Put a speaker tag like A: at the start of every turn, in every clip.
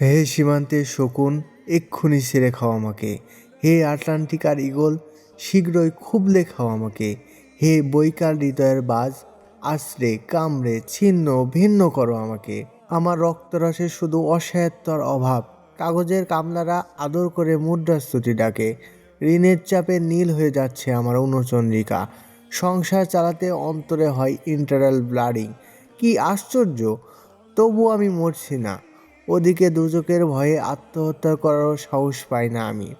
A: হে সীমান্তের শকুন, এক্ষুনি ছেড়ে খাও আমাকে। হে আটলান্টিকার ইগল শীঘ্রই খুবলে খাও আমাকে। হে বৈকাল হৃদয়ের বাজ, আশ্রে, কামড়ে, ছিন্ন, ভিন্ন করো আমাকে। আমার রক্তরসে শুধু অসহায়ত্বর অভাব, কাগজের কামলারা আদর করে মুদ্রাস্তুতি ডাকে। ঋণের চাপে নীল হয়ে যাচ্ছে আমার অনুচন্দ্রিকা। সংসার চালাতে অন্তরে হয় ইন্টারাল ব্লাডিং। কি আশ্চর্য! তবু আমি মরছি না। ওদিকে দুচকের ভয়ে আত্মহত্যা করারও সাহস পাই না আমি।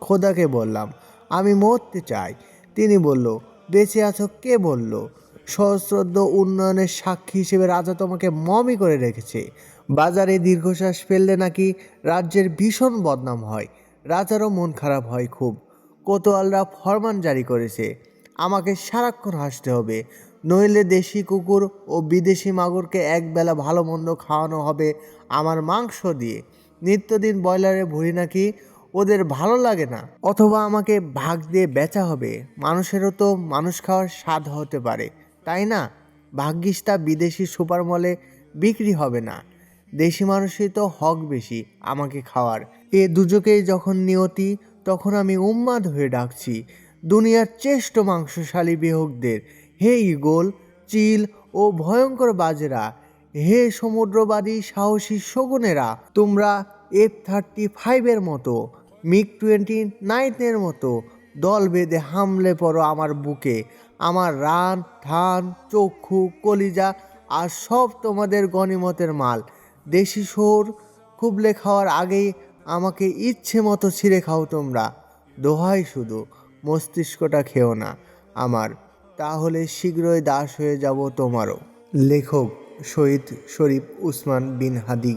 A: খোদাকে বললাম, আমি মরতে চাই। তিনি বলল, বেঁচে আছো? কে বলল, সহস্রদ্য উন্নয়নের সাক্ষী হিসেবে রাজা তোমাকে মমি করে রেখেছে। বাজারে দীর্ঘশ্বাস ফেললে নাকি রাজ্যের ভীষণ বদনাম হয়। রাজারও মন খারাপ হয় খুব। কোতোয়ালরা ফরমান জারি করেছে। আমাকে সারাক্ষণ হাসতে হবে। নইলে দেশি কুকুর ও বিদেশি মাগুরকে একবেলা ভালো মন্দ খাওয়ানো হবে আমার মাংস দিয়ে। নিত্যদিন ব্রয়লারে ভুড়ি নাকি ওদের ভালো লাগে না? অথবা আমাকে ভাগ দিয়ে বেচা হবে? মানুষেরও তো মানুষ খাওয়ার স্বাদ হতে পারে, তাই না? ভাগ্যিস তা বিদেশি সুপার মলে বিক্রি হবে না। দেশি মানুষই তো হক বেশি আমাকে খাওয়ার। এ দুজকেই যখন নিয়তি, তখন আমি উন্মাদ হয়ে ডাকছি। দুনিয়ার চেষ্ট মাংসশালী বিহকদের হে ইগল চিল ও ভয়ঙ্কর বাজেরা, হে সমুদ্রবাদী সাহসী শগুনেরা, তোমরা এফ থার্টি ফাইভের মতো, মিগ টোয়েন্টি নাইনের মতো দল বেঁধে হামলে পড়ো আমার বুকে, আমার রান, ধান, চক্ষু, কলিজা আর সব তোমাদের গণিমতের মাল। দেশি সোর খুবলে খাওয়ার আগেই আমাকে ইচ্ছে মতো ছিঁড়ে খাও তোমরা। দোহাই শুধু, মস্তিষ্কটা খেও না, আমার তাহলে শীঘ্রই দাস হয়ে যাব তোমারও। লেখক শহীদ শরীফ উসমান বিন হাদি।